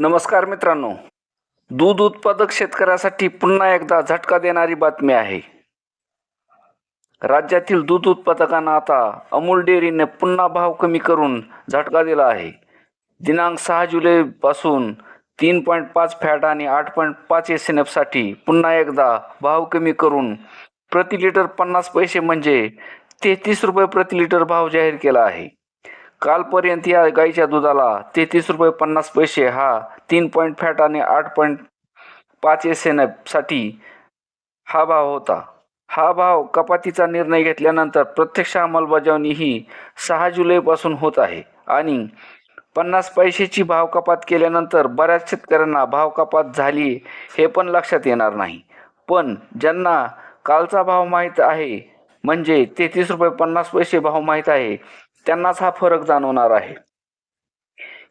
नमस्कार मित्रांनो. दूध उत्पादक शेतकऱ्यासाठी पुन्हा एकदा झटका देणारी बातमी आहे. राज्यातील दूध उत्पादकांना आता अमूल डेअरीने पुन्हा भाव कमी करून झटका दिला आहे. दिनांक सहा जुलैपासून तीन पॉईंट पाच फॅट आणि आठ पॉईंट पाच एस एन एफसाठी पुन्हा एकदा भाव कमी करून प्रति लिटर पन्नास पैसे म्हणजे तेहतीस रुपये प्रति लिटर भाव जाहीर केला आहे. कालपर्यंत या गाईच्या दुधाला तेहतीस रुपये पन्नास पैसे हा तीन पॉईंट फॅट आणि आठ पॉईंट पाच एस एन एफसाठी हा भाव होता. हा भाव कपातीचा निर्णय घेतल्यानंतर प्रत्यक्ष अंमलबजावणी ही सहा जुलैपासून होत आहे आणि पन्नास पैशाची भाव कपात केल्यानंतर बऱ्याच शेतकऱ्यांना भाव कपात झाली हे पण लक्षात येणार नाही. पण ज्यांना कालचा भाव माहीत आहे म्हणजे तेहतीस रुपये पन्नास पैसे भाव माहीत आहे त्यांनाच हा फरक जाणवणार आहे.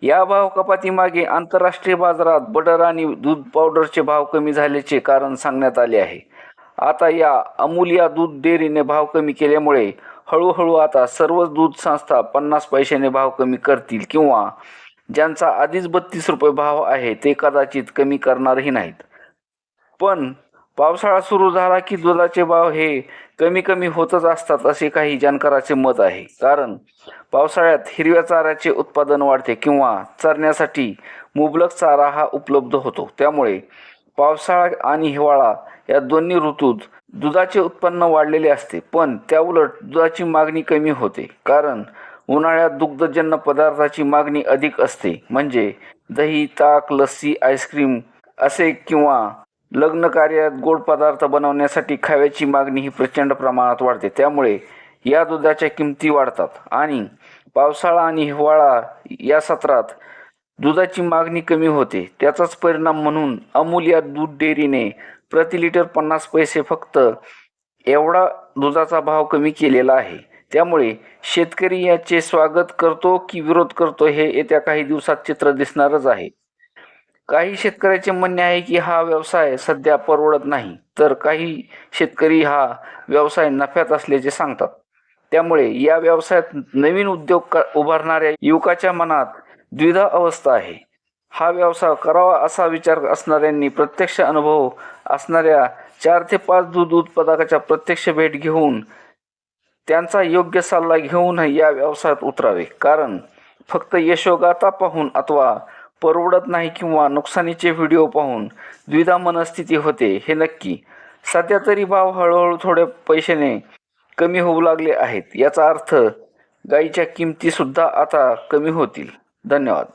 या भाव कपातीमागे आंतरराष्ट्रीय बाजारात बटर आणि दूध पावडरचे भाव कमी झाल्याचे कारण सांगण्यात आले आहे. आता या अमूल या दूध डेअरीने भाव कमी केल्यामुळे हळूहळू आता सर्वच दूध संस्था पन्नास पैशाने भाव कमी करतील किंवा ज्यांचा आधीच बत्तीस रुपये भाव आहे ते कदाचित कमी करणारही नाहीत. पण पावसाळा सुरू झाला की दुधाचे भाव हे कमी कमी होतच असतात असे काही जाणकाराचे मत आहे. कारण पावसाळ्यात हिरव्या चाऱ्याचे उत्पादन वाढते किंवा चरण्यासाठी मुबलक चारा हा उपलब्ध होतो. त्यामुळे पावसाळा आणि हिवाळा या दोन्ही ऋतूत दुधाचे उत्पन्न वाढलेले असते. पण त्याउलट दुधाची मागणी कमी होते. कारण उन्हाळ्यात दुग्धजन्य पदार्थाची मागणी अधिक असते. म्हणजे दही ताक लस्सी आईस्क्रीम असे किंवा लग्न कार्यात गोड पदार्थ बनवण्यासाठी खाव्याची मागणी ही प्रचंड प्रमाणात वाढते. त्यामुळे या दुधाच्या किमती वाढतात. आणि पावसाळा आणि हिवाळा या सत्रात दुधाची मागणी कमी होते. त्याचाच परिणाम म्हणून अमूल या दूध डेअरीने प्रति लिटर पन्नास पैसे फक्त एवढा दुधाचा भाव कमी केलेला आहे. त्यामुळे शेतकरी याचे स्वागत करतो की विरोध करतो हे येत्या काही दिवसात चित्र दिसणारच आहे. काही शेतकऱ्याचे म्हणणे आहे की हा व्यवसाय सध्या परवडत नाही. तर काही शेतकरी हा व्यवसाय नफ्यात असल्याचे सांगतात. त्यामुळे या व्यवसायात नवीन उद्योग क उभारणाऱ्या युवकाच्या मनात द्विधा अवस्था आहे. हा व्यवसाय करावा असा विचार असणाऱ्यांनी प्रत्यक्ष अनुभव असणाऱ्या चार ते पाच दूध उत्पादकाच्या प्रत्यक्ष भेट घेऊन त्यांचा योग्य सल्ला घेऊन या व्यवसायात उतरावे. कारण फक्त यशोगाथा पाहून अथवा परवडत नाही किंवा नुकसानीचे व्हिडिओ पाहून द्विधा मनस्थिती होते हे नक्की. सध्या तरी भाव हळूहळू थोडे पैशाने कमी होऊ लागले आहेत. याचा अर्थ गाईच्या किमतीसुद्धा आता कमी होतील. धन्यवाद.